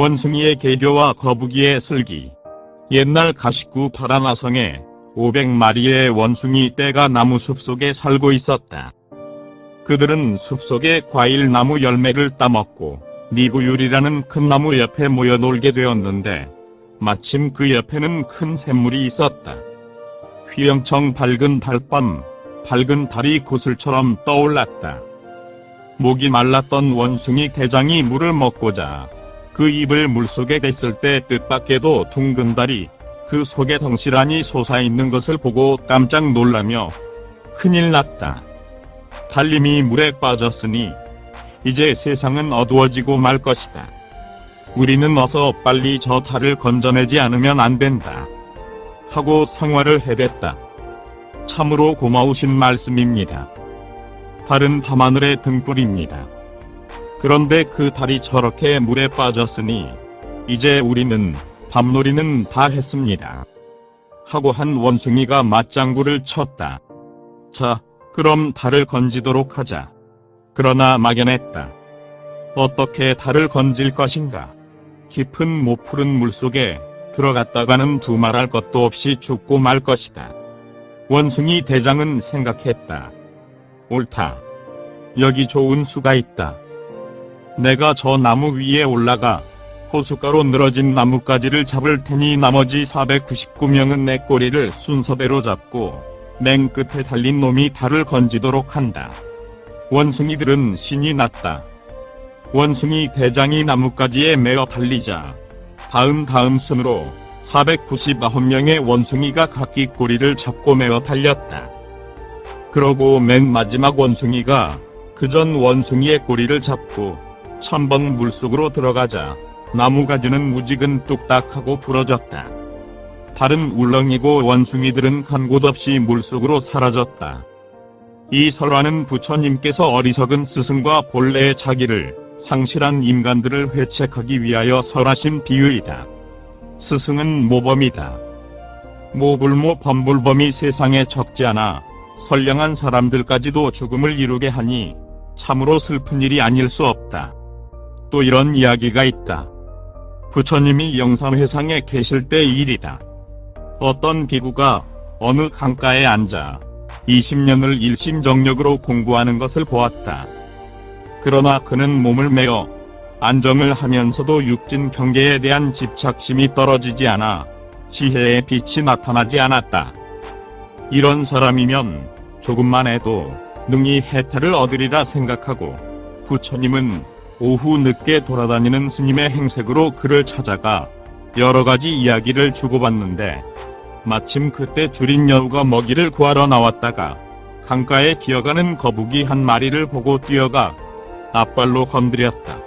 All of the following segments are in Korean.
원숭이의 개교와 거북이의 슬기. 옛날 가식구 파라나성에 500마리의 원숭이 떼가 나무 숲속에 살고 있었다. 그들은 숲속의 과일 나무 열매를 따먹고 니부율이라는 큰 나무 옆에 모여 놀게 되었는데 마침 그 옆에는 큰 샘물이 있었다. 휘영청 밝은 달밤, 밝은 달이 구슬처럼 떠올랐다. 목이 말랐던 원숭이 대장이 물을 먹고자 그 입을 물속에 댔을 때 뜻밖에도 둥근 달이 그 속에 덩실하니 솟아있는 것을 보고 깜짝 놀라며 큰일 났다. 달님이 물에 빠졌으니 이제 세상은 어두워지고 말 것이다. 우리는 어서 빨리 저 달을 건져내지 않으면 안 된다. 하고 상화를 해댔다. 참으로 고마우신 말씀입니다. 달은 밤하늘의 등불입니다. 그런데 그 달이 저렇게 물에 빠졌으니 이제 우리는 밤놀이는 다 했습니다. 하고 한 원숭이가 맞장구를 쳤다. 자, 그럼 달을 건지도록 하자. 그러나 막연했다. 어떻게 달을 건질 것인가? 깊은 못 푸른 물속에 들어갔다가는 두말할 것도 없이 죽고 말 것이다. 원숭이 대장은 생각했다. 옳다. 여기 좋은 수가 있다. 내가 저 나무 위에 올라가 호숫가로 늘어진 나뭇가지를 잡을 테니 나머지 499명은 내 꼬리를 순서대로 잡고 맨 끝에 달린 놈이 달을 건지도록 한다. 원숭이들은 신이 났다. 원숭이 대장이 나뭇가지에 매어 달리자 다음 다음 순으로 499명의 원숭이가 각기 꼬리를 잡고 매어 달렸다. 그러고 맨 마지막 원숭이가 그 전 원숭이의 꼬리를 잡고 천번 물속으로 들어가자 나무가지는 무지근 뚝딱하고 부러졌다. 달은 울렁이고 원숭이들은 간곳 없이 물속으로 사라졌다. 이 설화는 부처님께서 어리석은 스승과 본래의 자기를 상실한 인간들을 회책하기 위하여 설하신 비유이다. 스승은 모범이다. 모불모 범불범이 세상에 적지 않아 선량한 사람들까지도 죽음을 이루게 하니 참으로 슬픈 일이 아닐 수 없다. 또 이런 이야기가 있다. 부처님이 영삼회상에 계실 때 일이다. 어떤 비구가 어느 강가에 앉아 20년을 일심정력으로 공부하는 것을 보았다. 그러나 그는 몸을 메어 안정을 하면서도 육진 경계에 대한 집착심이 떨어지지 않아 지혜의 빛이 나타나지 않았다. 이런 사람이면 조금만 해도 능히 해탈을 얻으리라 생각하고 부처님은 오후 늦게 돌아다니는 스님의 행색으로 그를 찾아가 여러 가지 이야기를 주고받는데 마침 그때 줄인 여우가 먹이를 구하러 나왔다가 강가에 기어가는 거북이 한 마리를 보고 뛰어가 앞발로 건드렸다.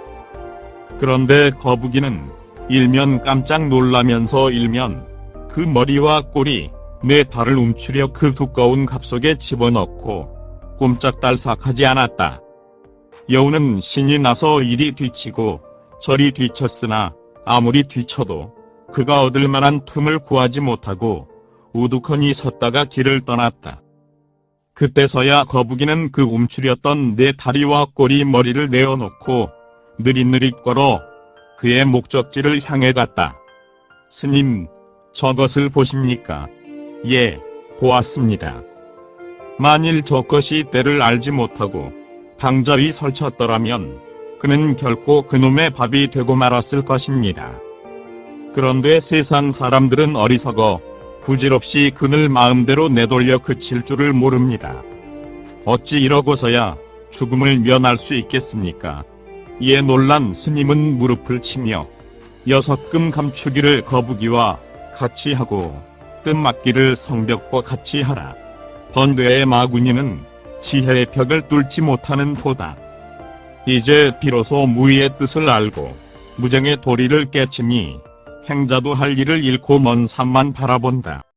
그런데 거북이는 일면 깜짝 놀라면서 일면 그 머리와 꼬리, 내 발을 움츠려 그 두꺼운 갑 속에 집어넣고 꼼짝달싹하지 않았다. 여우는 신이 나서 이리 뒤치고 저리 뒤쳤으나 아무리 뒤쳐도 그가 얻을 만한 틈을 구하지 못하고 우두커니 섰다가 길을 떠났다. 그때서야 거북이는 그 움츠렸던 내 다리와 꼬리 머리를 내어놓고 느릿느릿 걸어 그의 목적지를 향해 갔다. 스님, 저것을 보십니까? 예, 보았습니다. 만일 저것이 때를 알지 못하고 당절이 설쳤더라면 그는 결코 그놈의 밥이 되고 말았을 것입니다. 그런데 세상 사람들은 어리석어 부질없이 그늘 마음대로 내돌려 그칠 줄을 모릅니다. 어찌 이러고서야 죽음을 면할 수 있겠습니까? 이에 놀란 스님은 무릎을 치며 여섯금 감추기를 거북이와 같이 하고 뜸맞기를 성벽과 같이 하라. 번뇌의 마구니는 지혜의 벽을 뚫지 못하는 도다. 이제 비로소 무의의 뜻을 알고 무정의 도리를 깨치니 행자도 할 일을 잃고 먼 산만 바라본다.